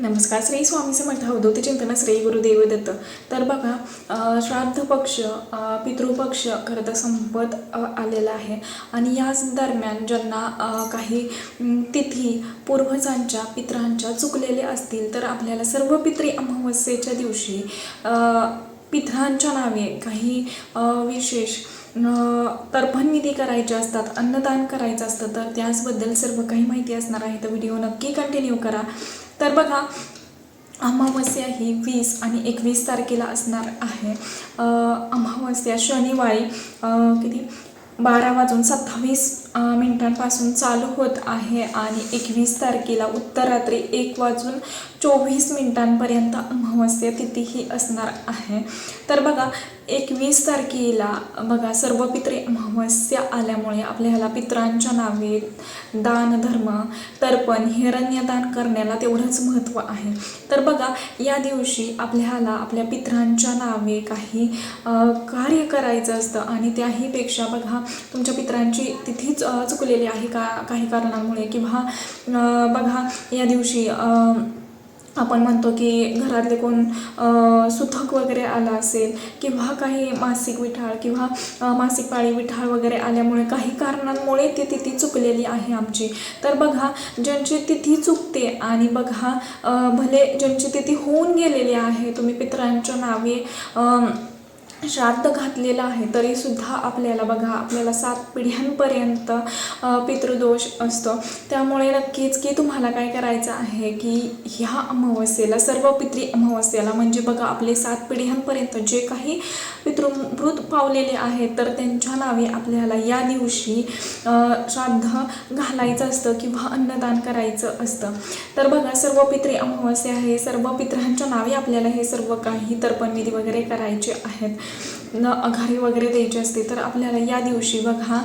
नमस्कार श्री स्वामी समर्थ अवधूत चिंतन श्री गुरुदेव दत्त तर बघा श्राद्ध पक्ष पितृपक्ष खरं तर संपत आलेला आहे. आणि याच दरम्यान ज्यांना काही तिथी पूर्वजांच्या पित्रांच्या चुकलेले असतील तर आपल्याला सर्व पित्री अमावस्येच्या दिवशी पित्रांच्या नावे काही विशेष अ, तर्पणविधी करायचे असतात अन्नदान करायचं असतं तर त्याचबद्दल सर्व काही माहिती असणार आहे. तर व्हिडिओ नक्की कंटिन्यू करा. तर बघा अमावस्या ही वीस आणि एकवीस तारखेला असणार आहे. अमावस्या शनिवारी किती? बारा वाजून सत्तावीस मिनिटांपासून चालू होत आहे आणि एकवीस तारखेला उत्तरात्री एक वाजून चोवीस मिनिटांपर्यंत अमावस्या तिथीही असणार आहे. तर बघा एकवीस तारखेला बघा सर्व पित्रे अमावस्या आल्यामुळे आपल्याला पित्रांच्या नावे दान धर्म तर्पण हिरण्यदान करण्याला तेवढंच महत्त्व आहे. तर बघा या दिवशी आपल्याला आपल्या पित्रांच्या नावे काही कार्य करायचं असतं आणि त्याहीपेक्षा बघा तुमच्या पित्रांची तिथीच चुकलेली आहे का काही कारणामुळे किंवा बघा या दिवशी आपण म्हणतो की घरातले कोण सुथक वगैरे आला असेल किंवा काही मासिक विठाळ किंवा मासिक पाळी विठाळ वगैरे आल्यामुळे काही कारणांमुळे ती तिथी चुकलेली आहे आमची. तर बघा ज्यांची तिथी चुकते आणि बघा भले ज्यांची तिथी होऊन गेलेली आहे तुम्ही पितरांच्या नावे श्राद्ध घातलेलं आहे तरीसुद्धा आपल्याला बघा आपल्याला सात पिढ्यांपर्यंत पितृदोष असतो. त्यामुळे नक्कीच की तुम्हाला काय करायचं आहे की ह्या अमावस्येला सर्व पितृ अमावस्येला म्हणजे बघा आपले सात पिढ्यांपर्यंत जे काही पितृमृत पावलेले आहेत तर त्यांच्या नावे आपल्याला या दिवशी श्राद्ध घालायचं असतं किंवा अन्नदान करायचं असतं. तर बघा सर्व पित्री अमावस्या आहे सर्व पित्रांच्या नावे आपल्याला हे सर्व काही तर्पणविधी वगैरे करायचे आहेत. न अघारी वगैरे द्यायची असते तर आपल्याला या दिवशी बघा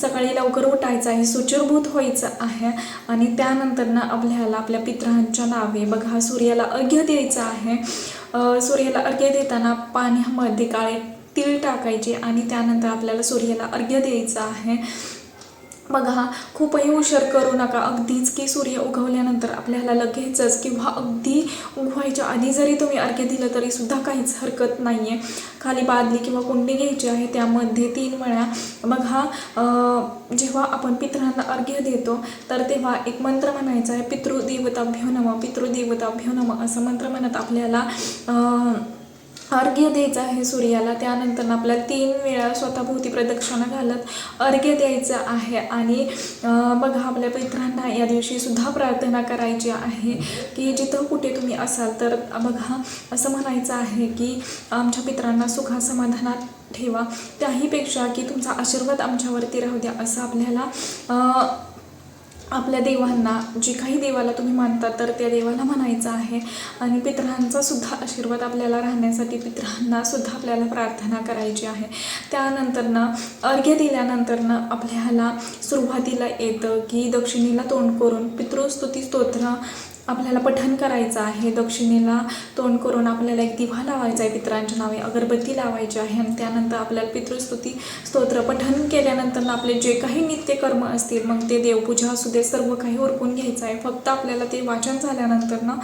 सकाळी लवकर उठायचं आहे सुचिरभूत व्हायचं आहे आणि त्यानंतर ना आपल्याला आपल्या पित्रांच्या नावे बघा सूर्याला अर्घ्य द्यायचं आहे. सूर्याला अर्घ्य देताना पाण्यामध्ये काळे तीळ टाकायचे आणि त्यानंतर आपल्याला सूर्याला अर्घ्य द्यायचं आहे. बघा खूपही उशीर करू नका. अगदीच की सूर्य उगवल्यानंतर आपल्याला लगेचच किंवा अगदी उगवायच्या आधी जरी तुम्ही अर्घ्य दिलं तरी सुद्धा काहीच हरकत नाही आहे खाली बादली किंवा कुंडी घ्यायची आहे त्यामध्ये तीन वेळा बघा जेव्हा आपण पितरांना अर्घ्य देतो तर तेव्हा एक मंत्र म्हणायचा आहे पितृदेवताभ्यो नम पितृदेवताभ्यो नम. असं मंत्र म्हणत आपल्याला अर्घ्य द्यायचं आहे सूर्याला. त्यानंतर आपल्याला तीन वेळा स्वतःभोवती प्रदक्षिणा घालत अर्घ्य द्यायचं आहे. आणि बघा आपल्या पित्रांना या दिवशी सुद्धा प्रार्थना करायची आहे की जिथं कुठे तुम्ही असाल तर बघा असं म्हणायचं आहे की आमच्या पित्रांना सुखासमाधानात ठेवा. त्याहीपेक्षा की तुमचा आशीर्वाद आमच्यावरती राहू द्या असं आपल्याला आपल्या देवांना जे काही देवाला तुम्ही मानता तर त्या देवाला म्हणायचं आहे. आणि पितरांचा सुद्धा आशीर्वाद आपल्याला राहण्यासाठी पितरांना सुद्धा आपल्याला प्रार्थना करायची आहे. त्यानंतरनं अर्घ्य दिल्यानंतरनं आपल्याला सुरुवातीला येतं की दक्षिणेला तोंड करून पितृस्तुती स्तोत्र आपल्याला पठण करायचं आहे. दक्षिणेला तोंड करून आपल्याला एक दिवा लावायचा आहे. पित्रांच्या नावे अगरबत्ती लावायची आहे. आणि त्यानंतर आपल्याला पितृस्तुती स्तोत्र पठण केल्यानंतर आपले जे काही नित्यकर्म असतील मग ते देवपूजा असू दे सर्व काही उरकून घ्यायचं आहे. फक्त आपल्याला ते वाचन झाल्यानंतर ना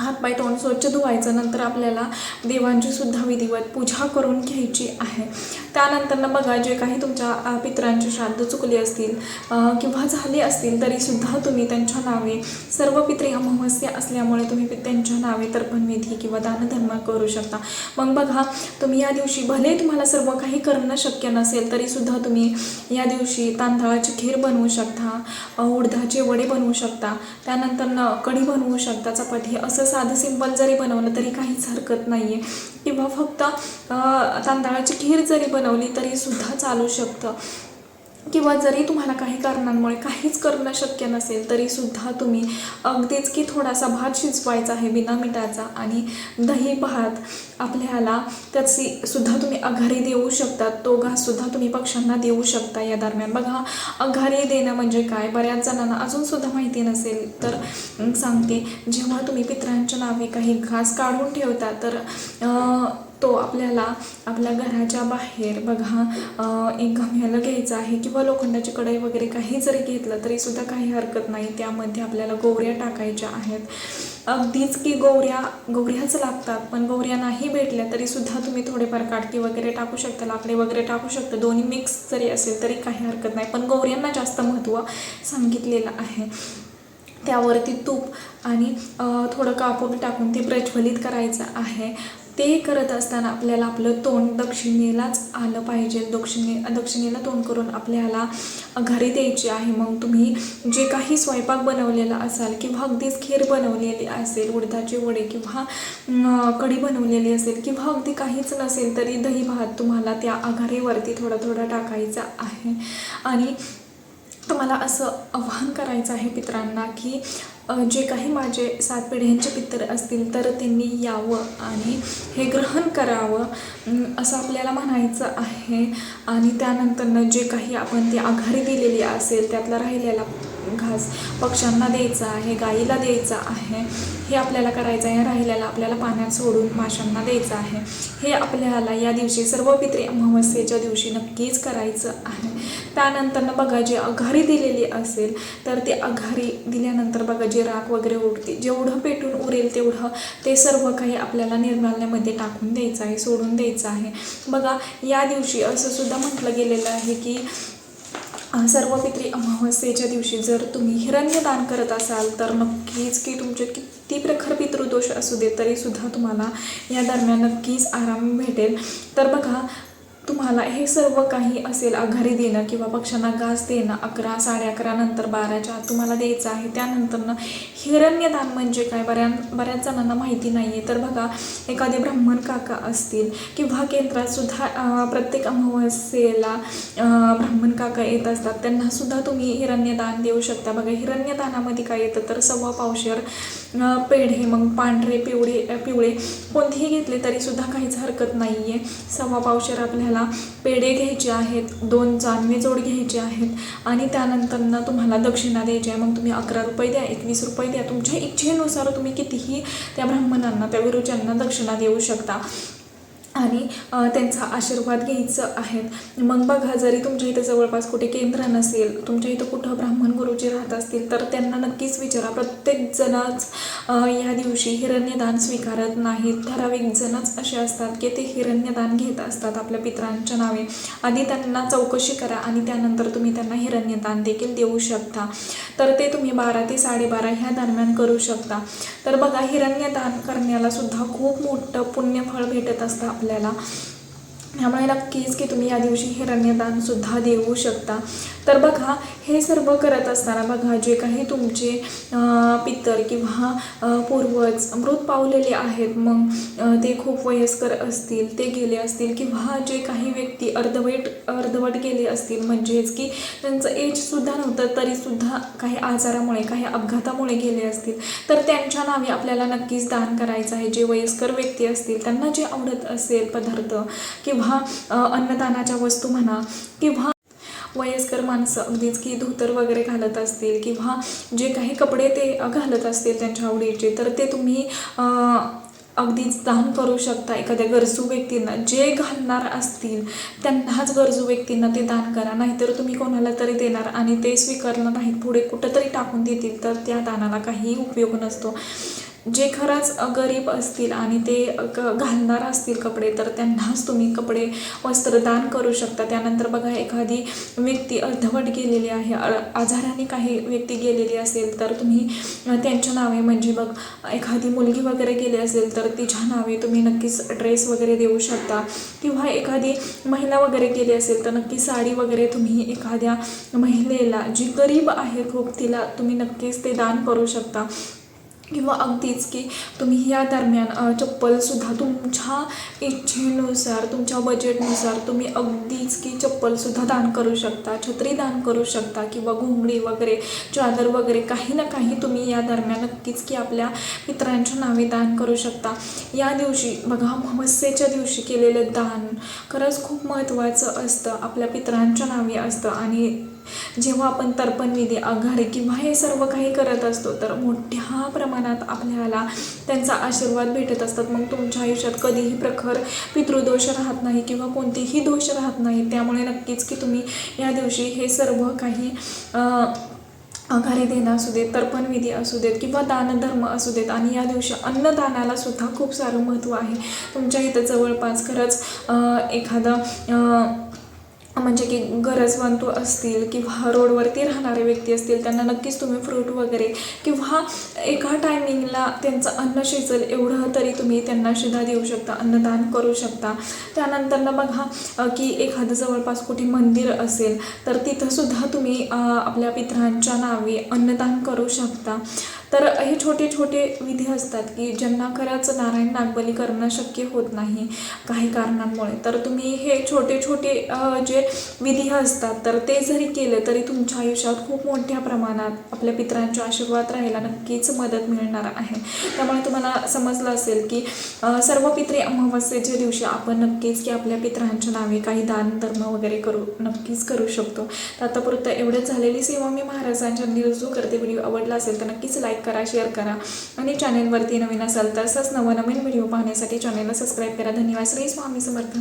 हातपाय तोंड स्वच्छ धुवायचं नंतर आपल्याला देवांची सुद्धा विधिवत पूजा करून घ्यायची आहे. त्यानंतरनं बघा जे काही तुमच्या अ, पितरांचे श्राद्ध चुकले असतील किंवा झाले असतील तरीसुद्धा तुम्ही त्यांच्या नावे सर्व पित्रे अमावस्या असल्यामुळे तुम्ही त्यांच्या नावे तर्पणविधी किंवा दानधर्म करू शकता. मग बघा तुम्ही या दिवशी भले तुम्हाला सर्व काही करणं शक्य नसेल तरीसुद्धा तुम्ही या दिवशी तांदळाची खीर बनवू शकता उडदाचे वडे बनवू शकता त्यानंतर कढी बनवू शकता चपाती असं साधं सिंपल जरी बनवलं तरी काहीच हरकत नाही आहे किंवा फक्त तांदळाची खीर जरी बनवली तरी सुद्धा चालू शकतं. किंवा जरी तुम्हाला काही कारणांमुळे काहीच करणं शक्य नसेल तरी सुद्धा तुम्ही अगदीच की थोडासा भात शिजवायचा आहे बिना मिठाचा आणि दही भात आपल्याला त्याची सुद्धा तुम्ही अघारी देऊ शकता तो घाससुद्धा तुम्ही पक्ष्यांना देऊ शकता या दरम्यान. बघा अघारी देणं म्हणजे काय? बऱ्याच जणांना अजूनसुद्धा माहिती नसेल तर सांगते. जेव्हा तुम्ही पित्रांच्या नावे काही घास काढून ठेवता तर तो आपल्याला आपल्या घराच्या बाहेर बघा एक गम्याला घ्यायचा आहे किंवा लोखंडाची कढई वगैरे काही जरी घेतलं तरीसुद्धा काही हरकत नाही. त्यामध्ये आपल्याला गोवऱ्या टाकायच्या आहेत. अगदीच की गोवऱ्या गोवऱ्याच लागतात पण गोवऱ्या नाही भेटल्या तरीसुद्धा तुम्ही थोडेफार काटकी वगैरे टाकू शकता लाकडे वगैरे टाकू शकता. दोन्ही मिक्स जरी असेल तरी काही हरकत नाही. पण गोवऱ्यांना जास्त महत्त्व सांगितलेलं आहे. त्यावरती तूप आणि थोडं कापूर टाकून ते प्रज्वलित करायचं आहे. ते करत असताना आपल्याला आपलं तोंड दक्षिणेलाच आलं पाहिजे. दक्षिणे दक्षिणेला तोंड करून आपल्याला घरी द्यायची आहे. मग तुम्ही जे काही स्वयंपाक बनवलेला असाल किंवा अगदीच खीर बनवलेली असेल उडदाचे वडे किंवा कढी बनवलेली असेल किंवा अगदी काहीच नसेल तरी दही भात तुम्हाला त्या आघाडीवरती थोडा थोडा टाकायचा आहे. आणि तुम्हाला असं आव्हान करायचं आहे पित्रांना की जे काही माझे सात पिढ्यांचे पितर असतील तर त्यांनी यावं आणि हे ग्रहण करावं असं आपल्याला म्हणायचं आहे. आणि त्यानंतरनं जे काही आपण ती आघाडी दिलेली असेल त्यातला राहिलेला घास पक्ष्यांना द्यायचा आहे गाईला द्यायचा आहे हे आपल्याला करायचं आहे. राहिलेला आपल्याला पाण्यात सोडून माशांना द्यायचं आहे. हे आपल्याला या दिवशी सर्व पित्री अमावस्येच्या दिवशी नक्कीच करायचं आहे. त्यानंतरनं बघा जे आघारी दिलेली असेल तर ती आघारी दिल्यानंतर बघा जे राख वगैरे उरते जेवढं पेटून उरेल तेवढं ते सर्व काही आपल्याला निर्माल्यामध्ये टाकून द्यायचं आहे सोडून द्यायचं आहे. बघा या दिवशी असं सुद्धा म्हटलं गेलेलं आहे की सर्व पित्री अमावस्येच्या दिवशी जर तुम्ही हिरण्य दान करत असाल तर नक्कीच की तुमचे किती प्रखर पितृदोष असू दे तरीसुद्धा तुम्हाला या दरम्यान नक्कीच आराम भेटेल. तर बघा तुम्हाला हे सर्व काही असेल आघारी देणं किंवा पक्ष्यांना घास देणं अकरा साडे अकरा नंतर बाराच्या आत तुम्हाला द्यायचं आहे. त्यानंतरनं हिरण्यदान म्हणजे काय? बऱ्या बऱ्याच जणांना माहिती नाही आहे तर बघा एखादे ब्राह्मण काका असतील किंवा केंद्रातसुद्धा प्रत्येक अमावस्येला ब्राह्मण काका येत असतात त्यांनासुद्धा तुम्ही हिरण्यदान देऊ शकता. बघा हिरण्यदानामध्ये काय येतं? तर सव्वा पावशेर पेढे मग पांढरे पिवळे पिवळे कोणतेही घेतले तरीसुद्धा काहीच हरकत नाही आहे सव्वा पावशेर आपल्याला पेढे घ्यायचे आहेत दोन जानवे जोड घ्यायचे आहेत आणि त्यानंतरनं तुम्हाला दक्षिणा द्यायची आहे. मग तुम्ही अकरा रुपये द्या एकवीस रुपये द्या. तुमच्या इच्छेनुसार तुम्ही कितीही त्या ब्राह्मणांना त्या गुरुच्यांना दक्षिणा देऊ शकता. आणि त्यांचा आशीर्वाद घ्यायचं आहेत. मग बघा जरी तुमच्या इथं जवळपास कुठे केंद्र नसेल तुमच्या इथं कुठं ब्राह्मण गुरुजी राहत असतील तर त्यांना नक्कीच विचारा. प्रत्येक जणच या दिवशी हिरण्यदान स्वीकारत नाहीत. ठराविक जणच असे असतात की ते हिरण्यदान घेत असतात आपल्या पित्रांच्या नावे. आधी त्यांना चौकशी करा आणि त्यानंतर तुम्ही त्यांना हिरण्यदान देखील देऊ शकता. तर ते तुम्ही बारा ते साडेबारा ह्या दरम्यान करू शकता. तर बघा हिरण्यदान करण्याला सुद्धा खूप मोठं पुण्यफळ भेटत असतं. आपल्याला त्यामुळे नक्कीच की तुम्ही या दिवशी हे सुद्धा देऊ शकता. तर बघा हे सर्व करत असताना बघा जे काही तुमचे पितर किंवा पूर्वज मृत पावलेले आहेत मग ते खूप वयस्कर असतील ते गेले असतील किंवा जे काही व्यक्ती अर्धवट अर्धवट गेले असतील म्हणजेच की त्यांचं एजसुद्धा नव्हतं तरीसुद्धा काही आजारामुळे काही अपघातामुळे गेले असतील तर त्यांच्या नावे आपल्याला नक्कीच दान करायचं आहे. जे वयस्कर व्यक्ती असतील त्यांना जे आवडत असेल पदार्थ किंवा किंवा अन्नदानाच्या वस्तू म्हणा किंवा वयस्कर माणसं अगदीच की धोतर वगैरे घालत असतील किंवा जे काही कपडे ते घालत असतील त्यांच्या आवडीचे तर ते तुम्ही अगदीच दान करू शकता एखाद्या गरजू व्यक्तींना. जे घालणार असतील त्यांनाच गरजू व्यक्तींना ते दान करा. नाहीतर तुम्ही कोणाला तरी देणार आणि ते स्वीकारलं नाहीत पुढे कुठंतरी टाकून देतील तर त्या दानाला काही उपयोग नसतो. जे खरंच गरीब असतील आणि ते क- घालणार असतील कपडे तर त्यांनाच तुम्ही कपडे वस्त्र दान करू शकता. त्यानंतर बघा एखादी व्यक्ती अर्धवट गेलेली आहे अ- आजाराने काही व्यक्ती गेलेली असेल तर तुम्ही त्यांच्या नावे म्हणजे बघ एखादी मुलगी वगैरे गेली असेल तर तिच्या नावे तुम्ही नक्कीच ड्रेस वगैरे देऊ शकता. किंवा एखादी महिला वगैरे गेली असेल तर नक्की साडी वगैरे तुम्ही एखाद्या महिलेला जी गरीब आहे खूप तिला तुम्ही नक्कीच ते दान करू शकता. किंवा अगदीच की तुम्ही या दरम्यान चप्पलसुद्धा तुमच्या इच्छेनुसार तुमच्या बजेटनुसार तुम्ही अगदीच की चप्पलसुद्धा दान करू शकता छत्री दान करू शकता किंवा घोंगडी वगैरे चादर वगैरे काही ना काही तुम्ही या दरम्यान नक्कीच की आपल्या मित्रांच्या नावे दान करू शकता. या दिवशी बघा अमावस्येच्या दिवशी केलेलं दान खरंच खूप महत्त्वाचं असतं. आपल्या पित्रांच्या नावे असतं आणि जेव्हा आपण तर्पण विधी आघाडी किंवा हे सर्व काही करत असतो तर मोठ्या प्रमाणात आपल्याला त्यांचा आशीर्वाद भेटत असतात. मग तुमच्या आयुष्यात कधीही प्रखर पितृदोष राहत नाही किंवा कोणतेही दोष राहत नाही. त्यामुळे नक्कीच की तुम्ही या दिवशी हे सर्व काही आघारी देणं असू देत तर्पण विधी असू देत किंवा दानधर्म असू देत आणि या दिवशी अन्नदानाला सुद्धा खूप सारं महत्त्व आहे. तुमच्या इथं जवळपास खरंच एखादं म्हणजे की गरजवंतू असतील किंवा रोडवरती राहणारे व्यक्ती असतील त्यांना नक्कीच तुम्ही फ्रूट वगैरे किंवा एका टायमिंगला त्यांचं अन्न शिजेल एवढं तरी तुम्ही त्यांना शिधा देऊ शकता अन्नदान करू शकता. त्यानंतरनं बघा की एखादं जवळपास कुठे मंदिर असेल तर तिथंसुद्धा तुम्ही आपल्या पित्रांच्या नावे अन्नदान करू शकता. तर हे छोटे छोटे विधी असतात की ज्यांना खरंच नारायण नागबली करणं शक्य होत नाही काही कारणांमुळे. तर तुम्ही हे छोटे छोटे जे विधी असतात तर ते जरी केले तरी तुमच्या आयुष्यात खूप मोठ्या प्रमाणात आपल्या पित्रांच्या आशीर्वाद राहायला नक्कीच मदत मिळणार आहे. त्यामुळे तुम्हाला समजलं असेल की सर्व पित्रे अमावस्येच्या दिवशी आपण नक्कीच की आपल्या पितरांच्या नावे काही दान धर्म वगैरे करू नक्कीच करू शकतो. तर आतापुरतं एवढंच झालेली सेवा मी महाराजांच्या निरजू करते. व्हिडिओ आवडला असेल तर नक्कीच लाईक लाईक करा शेअर करा. आणि चॅनेलवरती नवीन असाल तर असंच नवनवीन व्हिडिओ पाहण्यासाठी चॅनेलला सबस्क्राईब करा. धन्यवाद. श्री स्वामी समर्थ.